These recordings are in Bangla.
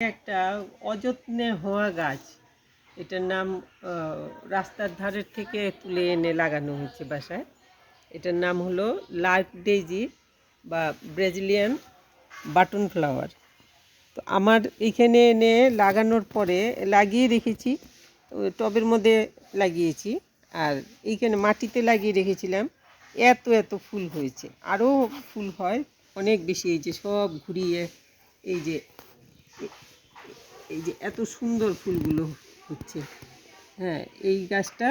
একটা অযত্নে হওয়া গাছ। এটার নাম রাস্তার ধারের থেকে তুলে এনে লাগানো হয়েছে বাসায়। এটার নাম হলো লার্ক ডেজি বা ব্রাজিলিয়ান বাটন ফ্লাওয়ার। তো আমার এখানে এনে লাগানোর পরে লাগিয়ে রেখেছি, টবের মধ্যে লাগিয়েছি, আর এইখানে মাটিতে লাগিয়ে রেখেছিলাম। এত এত ফুল হয়েছে। আরও ফুল হয় অনেক বেশি, এই যে সব ঘুরিয়ে, এই যে এই যে এত সুন্দর ফুলগুলো হচ্ছে। হ্যাঁ এই গাছটা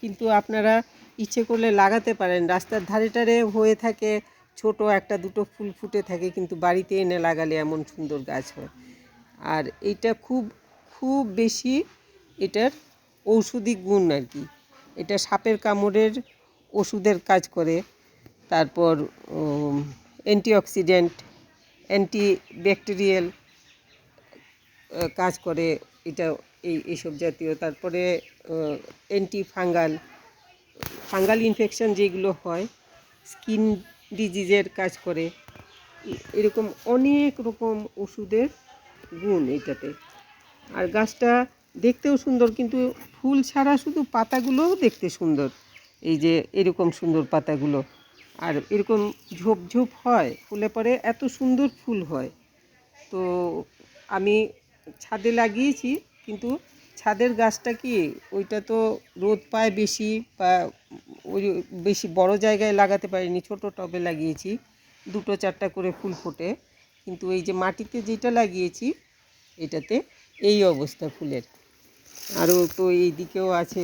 কিন্তু আপনারা ইচ্ছে করলে লাগাতে পারেন। রাস্তার ধারে টারে হয়ে থাকে, ছোট একটা দুটো ফুল ফুটে থাকে, কিন্তু বাড়িতে এনে লাগালে এমন সুন্দর গাছ হয়। আর এইটা খুব খুব বেশি এটার ঔষধি গুণ আর কি। এটা সাপের কামড়ের ওষুধের কাজ করে। তারপর অ্যান্টিঅক্সিডেন্ট অ্যান্টি ব্যাকটেরিয়াল কাজ করে, এটা এই, এইসব জাতীয়। তারপরে অ্যান্টি ফাঙ্গাল ফাঙ্গাল ইনফেকশন যেগুলো হয় স্কিন ডিজিজের কাজ করে। এরকম অনেক রকম ওষুধের গুণ এটাতে। আর গাছটা দেখতেও সুন্দর, কিন্তু ফুল ছাড়া শুধু পাতাগুলোও দেখতে সুন্দর। এই যে, এরকম সুন্দর পাতাগুলো। আর এরকম ঝোপ ঝোপ হয়, ফুলে পরে এত সুন্দর ফুল হয়। তো আমি ছাদে লাগিয়েছি, কিন্তু ছাদের গাছটা কি ওইটা তো রোদ পায় বেশি বা ওই বেশি বড় জায়গায় লাগাতে পারিনি, ছোট টবে লাগিয়েছি, দুটো চারটা করে ফুল ফোটে। কিন্তু এই যে মাটিতে যেটা লাগিয়েছি, এটাতে এই অবস্থা ফুলের। আরও তো এই দিকেও আছে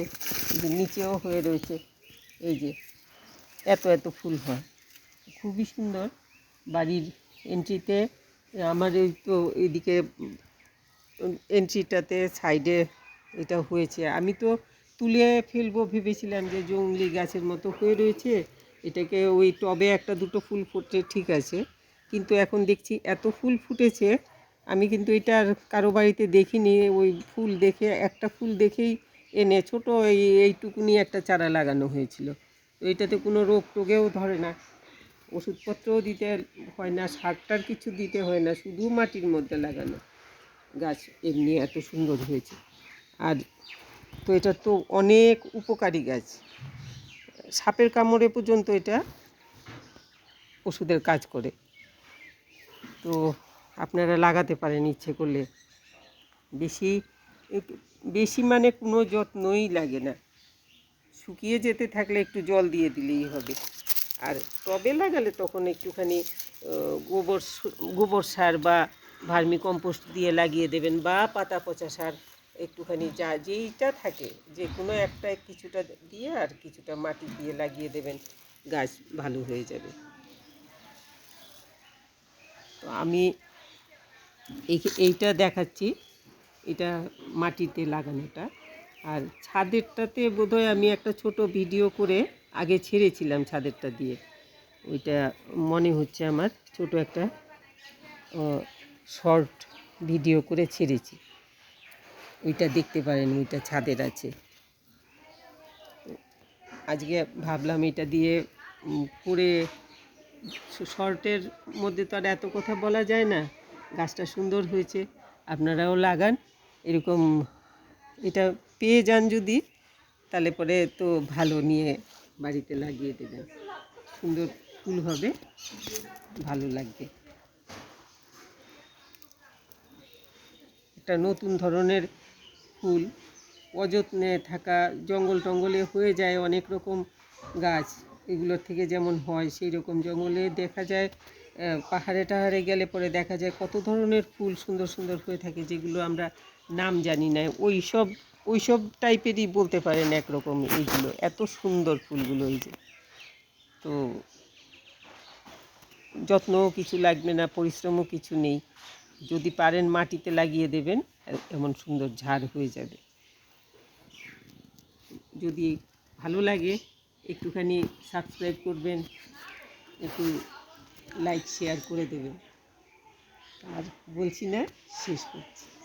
নিচেও হয়ে রয়েছে, এই যে এত এত ফুল হয়। খুবই সুন্দর বাড়ির এন্ট্রিতে আমার এই তো এইদিকে এন্ট্রিটাতে, সাইডে এটা হয়েছে। আমি তো তুলে ফেলব ভেবেছিলাম যে জংলি গাছের মতো হয়ে রয়েছে, এটাকে ওই টবে একটা দুটো ফুল ফুটে ঠিক আছে। কিন্তু এখন দেখছি এত ফুল ফুটেছে, আমি কিন্তু এটা আর কারও বাড়িতে দেখিনি। ওই ফুল দেখে, একটা ফুল দেখেই এনে ছোট এই, এইটুকুনি একটা চারা লাগানো হয়েছিল। তো এটাতে কোনো রোগ টোগেও ধরে না। ওষুধপত্রও দিতে হয় না, সারটার কিছু দিতে হয় না, শুধু মাটির মধ্যে লাগানো। গাছ এমনি এত সুন্দর হয়েছে। আর তো এটা তো অনেক উপকারী গাছ। সাপের কামড়ে পর্যন্ত এটা ওষুধের কাজ করে। তো আপনারা লাগাতে পারেন ইচ্ছে করলে। বেশি বেশি মানে কোনো যত্নই লাগে না। শুকিয়ে যেতে থাকলে একটু জল দিয়ে দিলেই হবে। আর টবে লাগালে তখন একটুখানি গোবর গোবর সার বা ভার্মি কম্পোস্ট দিয়ে লাগিয়ে দেবেন বা পাতা পচা সার একটুখানি যা যেইটা থাকে যে কোনো একটা কিছুটা দিয়ে আর কিছুটা মাটি দিয়ে লাগিয়ে দেবেন, গাছ ভালো হয়ে যাবে। তো আমি এই এইটা দেখাচ্ছি, এটা মাটিতে লাগানোটা। আর ছাদেরটাতে বোধহয় আমি একটা ছোট ভিডিও করে আগে ছেড়েছিলাম ছাদেরটা দিয়ে। ওইটা মনে হচ্ছে আমার ছোট একটা শর্ট ভিডিও করে ছেড়েছি। ওইটা দেখতে পারেন, ওইটা ছাদের আছে। আজকে ভাবলাম এটা দিয়ে করে শর্টের মধ্যে তো আর এত কথা বলা যায় না। গাছটা সুন্দর হয়েছে, আপনারাও লাগান। এরকম এটা পেয়ে যান যদি, তাহলে পরে তো ভালো নিয়ে বাড়িতে লাগিয়ে দেবেন। সুন্দর ফুল হবে, ভালো লাগবে। একটা নতুন ধরনের ফুল। অযত্নে থাকা জঙ্গল টঙ্গলে হয়ে যায় অনেক রকম গাছ। এগুলোর থেকে যেমন হয়, সেই রকম জঙ্গলে দেখা যায় পাহাড়ে টাহাড়ে গেলে পরে দেখা যায় কত ধরনের ফুল সুন্দর সুন্দর হয়ে থাকে যেগুলো আমরা নাম জানি না। ওই সব ওই সব টাইপেরই বলতে পারেন একরকম এইগুলো। এত সুন্দর ফুলগুলো এই যে। তো যত্নও কিছু লাগবে না, পরিশ্রমও কিছু নেই। যদি পারেন মাটিতে লাগিয়ে দেবেন, এমন সুন্দর ঝাড় হয়ে যাবে। যদি ভালো লাগে, একটুখানি সাবস্ক্রাইব করবেন, একটু লাইক শেয়ার করে দেবেন। আর বলছি না, শেষ করছি।